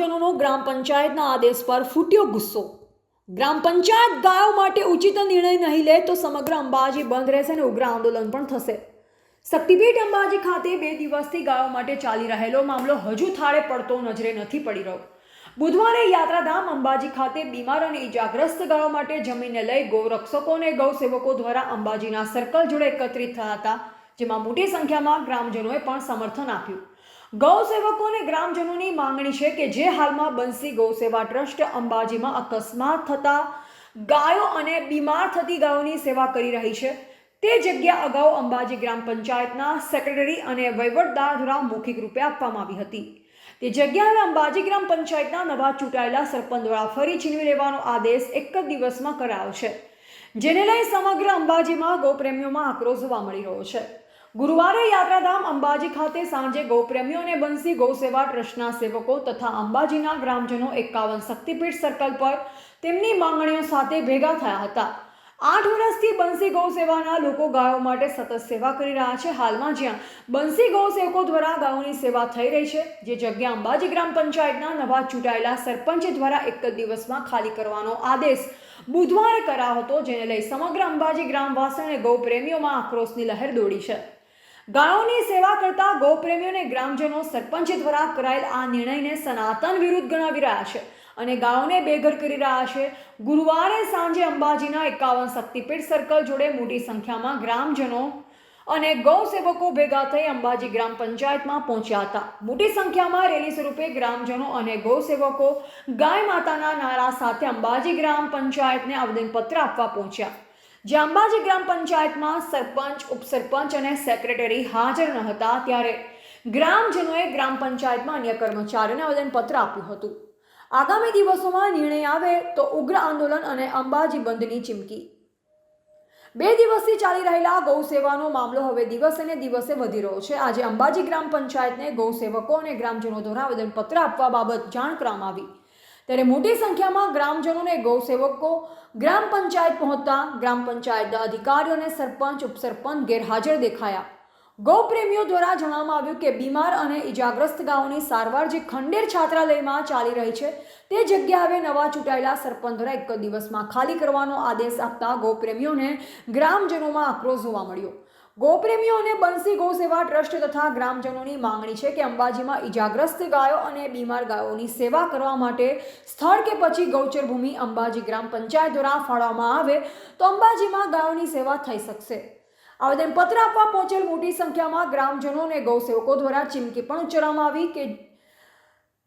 ગ્રામજનોનો ગ્રામ પંચાયતના આદેશ પર ફૂટ્યો ગુસ્સો. ગ્રામ પંચાયત ગાયો માટે ઉચિત નિર્ણય નહીં લે તો સમગ્ર અંબાજી બંધ રહેશે અને ઉગ્ર આંદોલન પણ થશે. શક્તિપીઠ અંબાજી ખાતે બે દિવસથી ગાયો માટે ચાલી રહેલો મામલો હજુ થાળે પડતો નજરે નથી પડી રહ્યો. બુધવારે યાત્રાધામ અંબાજી ખાતે બીમાર અને ઈજાગ્રસ્ત ગાયો માટે જમીનને લઈ ગૌરક્ષકો અને ગૌસેવકો દ્વારા અંબાજીના સર્કલ જોડે એકત્રિત થયા હતા, જેમાં મોટી સંખ્યામાં ગ્રામજનોએ પણ સમર્થન આપ્યું. ગૌસેવકો સેવકોને ગ્રામજનોની માંગણી છે કે જે હાલમાં બંસી ગૌસેવા ટ્રસ્ટ અંબાજીમાં અકસ્માત થતા ગાયો અને બીમાર થતી ગાયોની સેવા કરી રહી છે. તે જગ્યા અગાઉ અંબાજી ગ્રામ પંચાયતના સેક્રેટરી અને વહીવટદાર દ્વારા મૌખિક રૂપે આપવામાં આવી હતી. તે જગ્યા હવે અંબાજી ગ્રામ પંચાયતના નવા ચૂંટાયેલા સરપંચ દ્વારા ફરી છીનવી લેવાનો આદેશ એક જ દિવસમાં કરાયો છે, જેને લઈ સમગ્ર અંબાજીમાં ગૌપ્રેમીઓમાં આક્રોશ જોવા મળી રહ્યો છે. ગુરુવારે યાત્રાધામ અંબાજી ખાતે સાંજે ગૌપ્રેમીઓ અને બંસી ગૌસેવા ટ્રસ્ટના સેવકો તથા અંબાજીના ગ્રામજનો એકાવન શક્તિપીઠ સર્કલ પર તેમની માંગણીઓ સાથે ભેગા થયા હતા. આઠ વર્ષથી બંસી ગૌ સેવાના લોકો ગાયો માટે સતત સેવા કરી રહ્યા છે. હાલમાં જ્યાં બંસી ગૌ સેવકો દ્વારા ગાયોની સેવા થઈ રહી છે, જે જગ્યા અંબાજી ગ્રામ પંચાયતના નવા ચૂંટાયેલા સરપંચ દ્વારા એક જ દિવસમાં ખાલી કરવાનો આદેશ બુધવારે કરાયો હતો, જેને લઈ સમગ્ર અંબાજી ગ્રામવાસી અને ગૌપ્રેમીઓમાં આક્રોશની લહેર દોડી છે. ગાયોની સેવા કરતા ગૌપ્રેમીઓને ગ્રામજનો સરપંચ દ્વારા કરાયેલ આ નિર્ણયને સનાતન વિરુદ્ધ ગણાવી રહ્યા છે અને ગાયોને બેઘર કરી રહ્યા છે. ગુરુવારે સાંજે અંબાજીના એકાવન શક્તિપીઠ સર્કલ જોડે મોટી સંખ્યામાં ગ્રામજનો અને ગૌ સેવકો ભેગા થઈ અંબાજી ગ્રામ પંચાયતમાં પહોંચ્યા હતા. મોટી સંખ્યામાં રેલી સ્વરૂપે ગ્રામજનો અને ગૌ સેવકો ગાય માતાના નારા સાથે અંબાજી ગ્રામ પંચાયતને આવેદનપત્ર આપવા પહોંચ્યા. જે અંબાજી ગ્રામ પંચાયતમાં સરપંચ, ઉપસરપંચ અને સેક્રેટરી હાજર ન હતા ત્યારે ગ્રામજનોએ ગ્રામ પંચાયતમાં અન્ય કર્મચારીઓને આવેદનપત્ર આપ્યું હતું. આગામી દિવસોમાં નિર્ણય આવે તો ઉગ્ર આંદોલન અને અંબાજી બંધની ચીમકી. બે દિવસથી ચાલી રહેલા ગૌ સેવાનો મામલો હવે દિવસે ને દિવસે વધી રહ્યો છે. આજે અંબાજી ગ્રામ પંચાયતને ગૌ સેવકો અને ગ્રામજનો દ્વારા આવેદનપત્ર આપવા બાબત જાણ કરવામાં આવી. ત્યારે મોટી સંખ્યામાં ગ્રામજનોને ગૌસેવકો, ગ્રામ પંચાયત પહોંચતા ગ્રામ પંચાયતના અધિકારીઓ અને સરપંચ, ઉપસરપંચ ગેરહાજર દેખાયા. ગૌપ્રેમીઓ દ્વારા જણાવવામાં આવ્યું કે બીમાર અને ઇજાગ્રસ્ત ગાઓની સારવાર જે ખંડેર છાત્રાલયમાં ચાલી રહી છે, તે જગ્યા હવે નવા ચૂંટાયેલા સરપંચ દ્વારા એક દિવસમાં ખાલી કરવાનો આદેશ આપતા ગૌપ્રેમીઓને ગ્રામજનોમાં આક્રોશ જોવા મળ્યો. ગૌપ્રેમીઓ અને બંસી ગૌ સેવા ટ્રસ્ટ તથા ગ્રામજનોની માંગણી છે કે અંબાજીમાં ઇજાગ્રસ્ત ગાયો અને બીમાર ગાયોની સેવા કરવા માટે સ્થળ કે પછી ગૌચર ભૂમિ અંબાજી ગ્રામ પંચાયત દ્વારા ફાળવવામાં આવે તો અંબાજીમાં ગાયોની સેવા થઈ શકશે. આવેદનપત્ર આપવા પહોંચેલ મોટી સંખ્યામાં ગ્રામજનો અને ગૌસેવકો દ્વારા ચીમકી પણ ઉચ્ચારવામાં આવી કે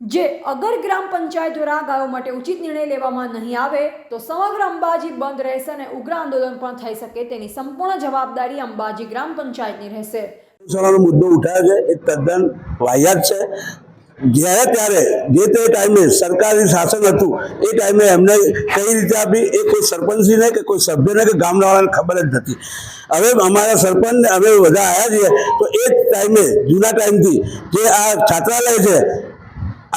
જે અગર ગ્રામ પંચાયત દ્વારા ગાયો માટે ઉચિત નિર્ણય લેવામાં નહીં આવે, તો સમગ્ર અંબાજી બંધ રહેશે અને ઉગ્ર આંદોલન પણ થઈ શકે તેની સંપૂર્ણ જવાબદારી અંબાજી ગ્રામ પંચાયતની રહેશે. ગૌશાળાનો મુદ્દો ઉઠાવ્યો છે એ તદ્દન વાહિયાત છે. જ્યારે ત્યારે જે તે ટાઈમે સરકારી શાસન હતું, એ ટાઈમે એમને કઈ રીતે આપી, એ કોઈ સરપંચને કે કોઈ સભ્યને કે ગામડાવાળાને ખબર જ નથી. હવે અમારા સરપંચ અમે બધા આવ્યા છીએ, તો એ ટાઈમે, જૂના ટાઈમથી જે આ છાત્રાલય છે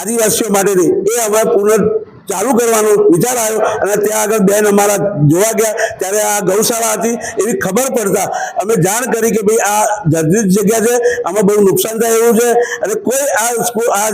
આદિવાસીઓ માટેની એ હવે પુનઃ ચાલુ કરવાનો વિચાર આવ્યો અને ત્યાં આગળ બેન અમારા જોવા ગયા. ત્યારે આ ગૌશાળા હતી એવી ખબર પડતા અમે જાણ કરી કે ભાઈ આ જર્જરિત જગ્યા છે, આમાં બહુ નુકસાન થાય એવું છે અને કોઈ આ આ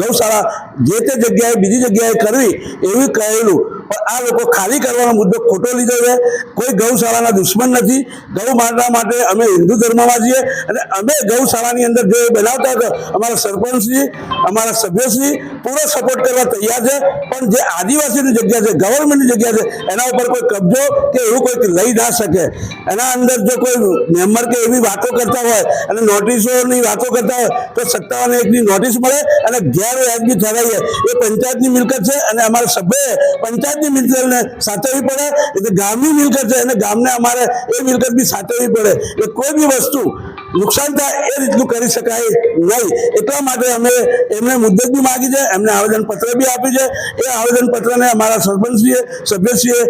ગૌશાળા જે તે જગ્યાએ, બીજી જગ્યાએ કરવી એવું કહેલું. પણ આ લોકો ખાલી કરવાનો મુદ્દો ખોટો લીધો છે. કોઈ ગૌશાળાના દુશ્મન નથી. ગૌ માતા માટે અમે હિન્દુ ધર્મમાં છીએ અને અમે ગૌશાળાની અંદર જે બનાવતા હતા, અમારા સરપંચશ્રી, અમારા સભ્યશ્રી, પૂરો સપોર્ટ કરવા તૈયાર છે. પણ જે આદિવાસીની જગ્યા છે ગવર્મેન્ટની જગ્યા છે, એના ઉપર કોઈ કબજો કે એવું કોઈ લઈ ના શકે. એના અંદર જો કોઈ મેમ્બર કે એવી વાતો કરતા હોય અને નોટિસોની વાતો કરતા હોય, તો સત્તાવન એકની નોટિસ મળે અને ગેરવ્યાજબી ઠરાવીએ. એ પંચાયતની મિલકત છે અને અમારા સભ્યએ પંચાયતની મિલકતને સાચવવી પડે? એટલે ગામની મિલકત છે અને ગામને અમારે એ મિલકત બી સાચવવી પડે. એટલે કોઈ બી વસ્તુ નુકસાન થાય એ રીતનું કરી શકાય નહીં. એટલા માટે અમે એમને મુદ્દત બી માગી છે, એમને આવેદનપત્ર બી આપ્યું છે. એ આવેદનપત્રને અમારા સરપંચશ્રીએ, સભ્યશ્રીએ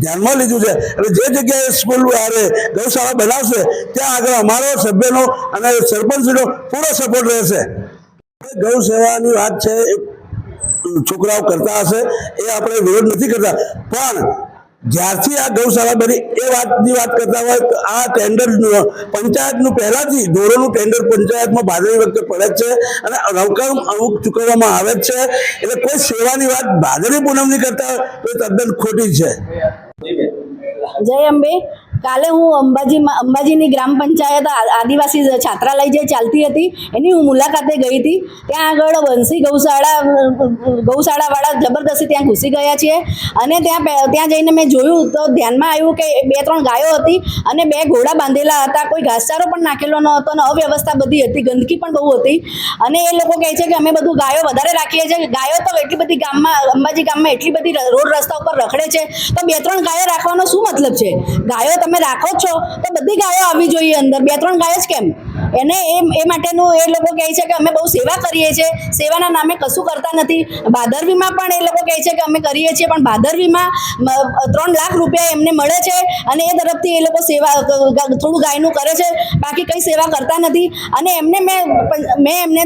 ધ્યાનમાં લીધું છે. એટલે જે જગ્યાએ સ્કૂલ આવે ગૌશાળા બનાવશે, ત્યાં આગળ અમારો સભ્યનો અને સરપંચશ્રીનો પૂરો સપોર્ટ રહેશે. ગૌ સેવાની વાત છે છોકરાઓ કરતા હશે એ આપણે વિરોધ નથી કરતા. પણ જ્યારથી આ ગૌશાળા બની, એ વાતની વાત કરતા હોય આ ટેન્ડર પંચાયતનું પહેલાથી ધોરણનું ટેન્ડર પંચાયતમાં ભાદરવી વખતે પડે છે અને રકમ અમુક ચૂકવવામાં આવે છે. એટલે કોઈ સેવાની વાત ભાદરવી પૂનમની કરતા હોય તો તદ્દન ખોટી છે. જય અંબે. કાલે હું અંબાજીમાં અંબાજીની ગ્રામ પંચાયત આદિવાસી છાત્રાલય જે ચાલતી હતી, એની હું મુલાકાતે ગઈ હતી. ત્યાં આગળ વંશી ગૌશાળા ગૌશાળાવાળા જબરદસ્તી ત્યાં ઘૂસી ગયા છીએ. અને ત્યાં ત્યાં જઈને મેં જોયું તો ધ્યાનમાં આવ્યું કે બે ત્રણ ગાયો હતી અને બે ઘોડા બાંધેલા હતા. કોઈ ઘાસચારો પણ નાખેલો ન હતો અને અવ્યવસ્થા બધી હતી. ગંદકી પણ બહુ હતી. અને એ લોકો કહે છે કે અમે બધું ગાયો વધારે રાખીએ છીએ. ગાયો તો એટલી બધી ગામમાં અંબાજી ગામમાં એટલી બધી રોડ રસ્તા ઉપર રખડે છે. તો બે ત્રણ ગાયો રાખવાનો શું મતલબ છે? ગાયો તમે રાખો છો. તો બધી ગાયો આવી જોઈએ અંદર. બે ત્રણ ગાયો જ કેમ? એને એ એ માટેનું એ લોકો કહે છે કે અમે બહુ સેવા કરીએ છીએ. સેવાના નામે કશું કરતા નથી. ભાદરવીમાં પણ એ લોકો કહે છે કે અમે કરીએ છીએ પણ ભાદરવીમાં ત્રણ લાખ રૂપિયા એમને મળે છે અને એ તરફથી એ લોકો સેવા થોડું ગાયનું કરે છે. બાકી કંઈ સેવા કરતા નથી. અને એમને મેં મેં એમને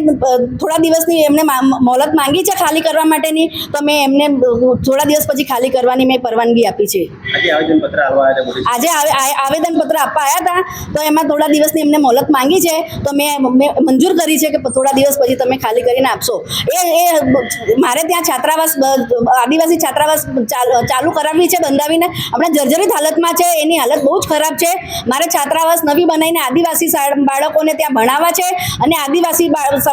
થોડા દિવસની એમને મોલત મોહલત માંગી છે ખાલી કરવા માટેની. તો મેં એમને થોડા દિવસ પછી ખાલી કરવાની મેં પરવાનગી આપી છે. આજે આવેદનપત્ર આપવા આવ્યા હતા. તો એમાં થોડા દિવસની એમને મોહલત માંગી છે. તો મેં મેં મંજૂર કરી છે કે થોડા દિવસ પછી તમે ખાલી કરીને આપશો. એ એ, મારે ત્યાં છાત્રાવાસ આદિવાસી છાત્રાવાસ ચાલુ કરાવવી છે બંધાવીને. હમણાં જર્જરિત હાલતમાં છે, એની હાલત બહુ જ ખરાબ છે. મારે છાત્રાવાસ નવી બનાવીને આદિવાસી બાળકોને ત્યાં ભણાવવા છે અને આદિવાસી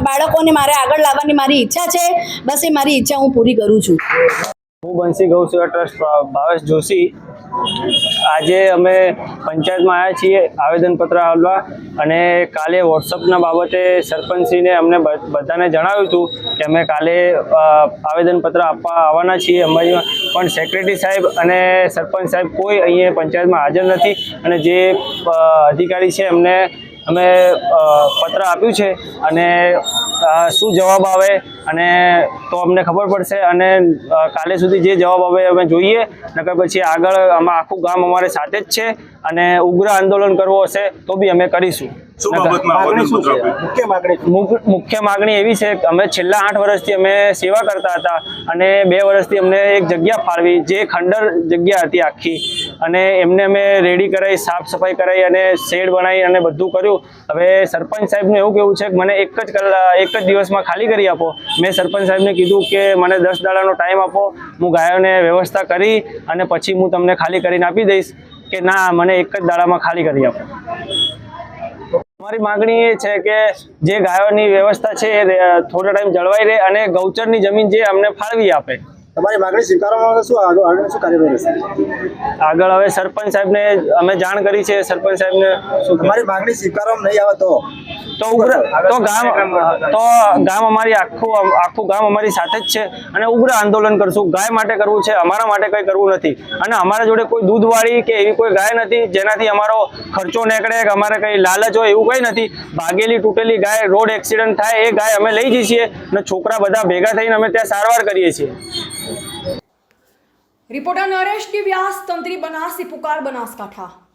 બાળકોને મારે આગળ લાવવાની મારી ઈચ્છા છે. બસ એ મારી ઈચ્છા હું પૂરી કરું છું. હું બંસી ગૌસેવા ટ્રસ્ટ, ભાવેશ જોશી. આજે અમે પંચાયતમાં આવ્યા છીએ આવેદનપત્ર આપવા અને કાલે વોટ્સઅપના બાબતે સરપંચશ્રીને અમને બધાને જણાવ્યું હતું કે અમે કાલે આવેદનપત્ર આપવા આવવાના છીએ. અમારી પણ સેક્રેટરી સાહેબ અને સરપંચ સાહેબ કોઈ અહીંયા પંચાયતમાં હાજર નથી અને જે અધિકારી છે એમને અમે પત્ર આપ્યું છે અને શું જવાબ આવે અને તો અમને ખબર પડશે અને કાલે સુધી જે જવાબ આવે અમે જોઈએ. નકર પછી આગળ આમાં આખું ગામ અમારે સાથે જ છે અને ઉગ્ર આંદોલન કરવું હશે તો બી અમે કરીશું. મુખ્ય માગણી એવી છે અમે છેલ્લા આઠ વર્ષથી અમે સેવા કરતા હતા અને બે વર્ષથી અમને એક જગ્યા ફાળવી જે ખંડર જગ્યા હતી આખી. અને એમને અમે રેડી કરાવી સાફ સફાઈ કરાવી અને શેડ બનાવી અને બધું કર્યું. હવે સરપંચ સાહેબનું એવું કેવું છે કે મને એક જ કલાક એક જ દિવસમાં ખાલી કરી આપો. મેં સરપંચ સાહેબને કીધું કે મને દસ દાડાનો ટાઈમ આપો. હું ગાયોને વ્યવસ્થા કરી અને પછી હું તમને ખાલી કરીને આપી દઈશ કે ના, મને એક જ દાડામાં ખાલી કરી આપો. અમારી માગણી એ છે કે જે ગાયોની વ્યવસ્થા છે એ થોડા ટાઈમ જળવાઈ રહે અને ગૌચરની જમીન જે અમને ફાળવી આપે. તમારી માગણી સ્વીકારવામાં શું આગળ શું કાર્યવાહી રહેશે? આગળ હવે સરપંચ સાહેબને અમે જાણ કરી છે સરપંચ સાહેબને શું તમારી માગણી સ્વીકારવામાં નહીં આવે તો? તો ઉગ્ર તો ગામ તો ગામ અમારી આખું આખું ગામ અમારી સાથે જ છે અને ઉગ્ર આંદોલન કરશું. ગાય માટે કરવું છે અમારા માટે કંઈ કરવું નથી. અને અમારા જોડે કોઈ દૂધવાળી કે એવી કોઈ ગાય નથી જેનાથી અમારો ખર્ચો નીકળે કે અમારે કંઈ લાલચ હોય એવું કંઈ નથી. ભાગેલી તૂટેલી ગાય રોડ એક્સિડન્ટ થાય એ ગાય અમે લઈ જઈએ છીએ અને છોકરા બધા ભેગા થઈને અમે ત્યાં સારવાર કરીએ છીએ. રિપોર્ટર નરેશ વ્યાસ તંત્રી બનાસથી પુકાર બનાસકાંઠા